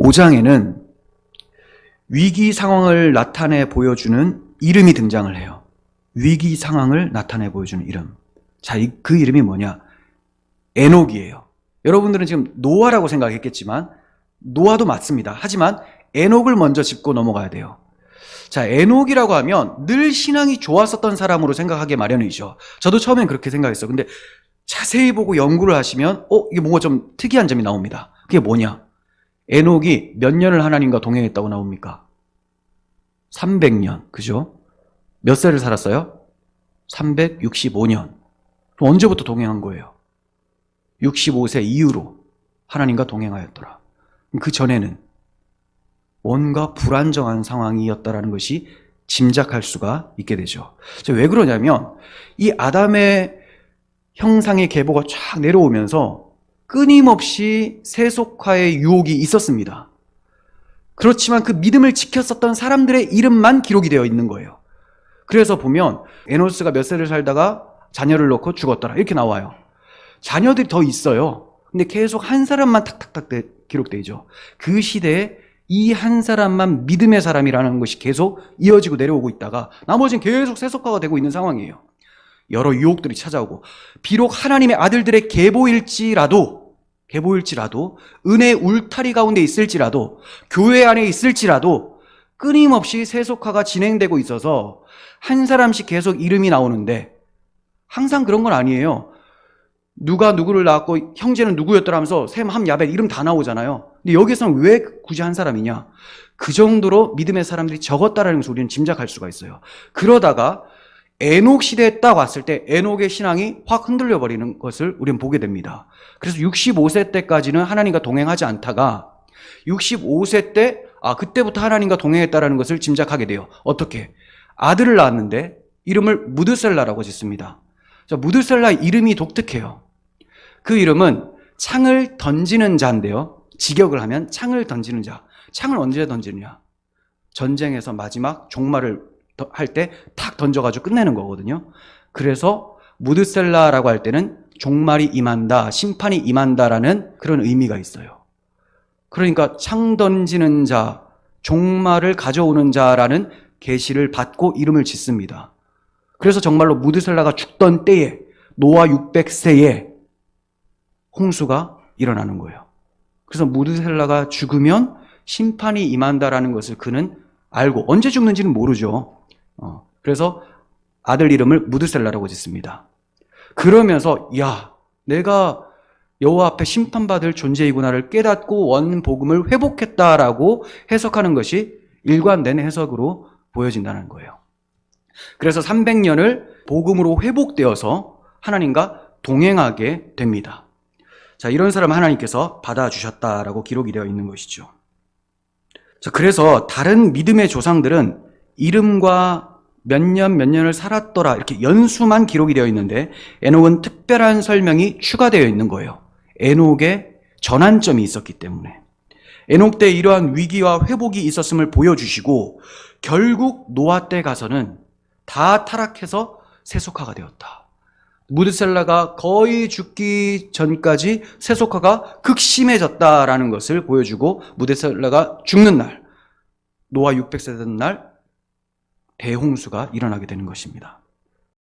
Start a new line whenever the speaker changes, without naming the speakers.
5장에는 위기 상황을 나타내 보여주는 이름이 등장을 해요. 위기 상황을 나타내 보여주는 이름. 자, 이- 그 이름이 뭐냐? 에녹이에요. 여러분들은 지금 노아라고 생각했겠지만 노아도 맞습니다. 하지만 에녹을 먼저 짚고 넘어가야 돼요. 자, 에녹이라고 하면 늘 신앙이 좋았었던 사람으로 생각하기 마련이죠. 저도 처음엔 그렇게 생각했어요. 근데 자세히 보고 연구를 하시면 어, 이게 뭔가 좀 특이한 점이 나옵니다. 그게 뭐냐? 에녹이 몇 년을 하나님과 동행했다고 나옵니까? 300년. 그죠? 몇 세를 살았어요? 365년. 그럼 언제부터 동행한 거예요? 65세 이후로 하나님과 동행하였더라. 그 전에는 뭔가 불안정한 상황이었다라는 것이 짐작할 수가 있게 되죠. 자, 왜 그러냐면 이 아담의 형상의 계보가 쫙 내려오면서 끊임없이 세속화의 유혹이 있었습니다. 그렇지만 그 믿음을 지켰었던 사람들의 이름만 기록이 되어 있는 거예요. 그래서 보면 에노스가 몇 세를 살다가 자녀를 놓고 죽었더라 이렇게 나와요. 자녀들이 더 있어요. 근데 계속 한 사람만 탁탁탁 돼- 기록되죠. 그 시대에 이 한 사람만 믿음의 사람이라는 것이 계속 이어지고 내려오고 있다가 나머지는 계속 세속화가 되고 있는 상황이에요. 여러 유혹들이 찾아오고 비록 하나님의 아들들의 계보일지라도 계보일지라도 은혜 울타리 가운데 있을지라도 교회 안에 있을지라도 끊임없이 세속화가 진행되고 있어서 한 사람씩 계속 이름이 나오는데 항상 그런 건 아니에요. 누가 누구를 낳았고 형제는 누구였더라 하면서 셈, 함, 야벳 이름 다 나오잖아요. 근데 여기서는 왜 굳이 한 사람이냐? 그 정도로 믿음의 사람들이 적었다라는 우리는 짐작할 수가 있어요. 그러다가 에녹 시대에 딱 왔을 때 에녹의 신앙이 확 흔들려 버리는 것을 우리는 보게 됩니다. 그래서 65세 때까지는 하나님과 동행하지 않다가 65세 때 아, 그때부터 하나님과 동행했다라는 것을 짐작하게 돼요. 어떻게? 아들을 낳았는데 이름을 무드셀라라고 짓습니다. 자, 무드셀라 이름이 독특해요. 그 이름은 창을 던지는 자인데요. 직역을 하면 창을 던지는 자. 창을 언제 던지느냐? 전쟁에서 마지막 종말을 할 때 탁 던져가지고 끝내는 거거든요. 그래서 무드셀라라고 할 때는 종말이 임한다, 심판이 임한다라는 그런 의미가 있어요. 그러니까 창 던지는 자, 종말을 가져오는 자라는 계시를 받고 이름을 짓습니다. 그래서 정말로 무드셀라가 죽던 때에 노아 600세에 홍수가 일어나는 거예요. 그래서 무드셀라가 죽으면 심판이 임한다라는 것을 그는 알고 언제 죽는지는 모르죠. 어, 그래서 아들 이름을 무드셀라라고 짓습니다. 그러면서 야 내가 여호와 앞에 심판받을 존재이구나를 깨닫고 원 복음을 회복했다라고 해석하는 것이 일관된 해석으로 보여진다는 거예요. 그래서 300년을 복음으로 회복되어서 하나님과 동행하게 됩니다. 자, 이런 사람 하나님께서 받아주셨다라고 기록이 되어 있는 것이죠. 자, 그래서 다른 믿음의 조상들은 이름과 몇 년, 몇 년을 살았더라. 이렇게 연수만 기록이 되어 있는데, 에녹은 특별한 설명이 추가되어 있는 거예요. 에녹의 전환점이 있었기 때문에. 에녹 때 이러한 위기와 회복이 있었음을 보여주시고, 결국 노아 때 가서는 다 타락해서 세속화가 되었다. 무드셀라가 거의 죽기 전까지 세속화가 극심해졌다라는 것을 보여주고 무드셀라가 죽는 날 노아 600세 된날 대홍수가 일어나게 되는 것입니다.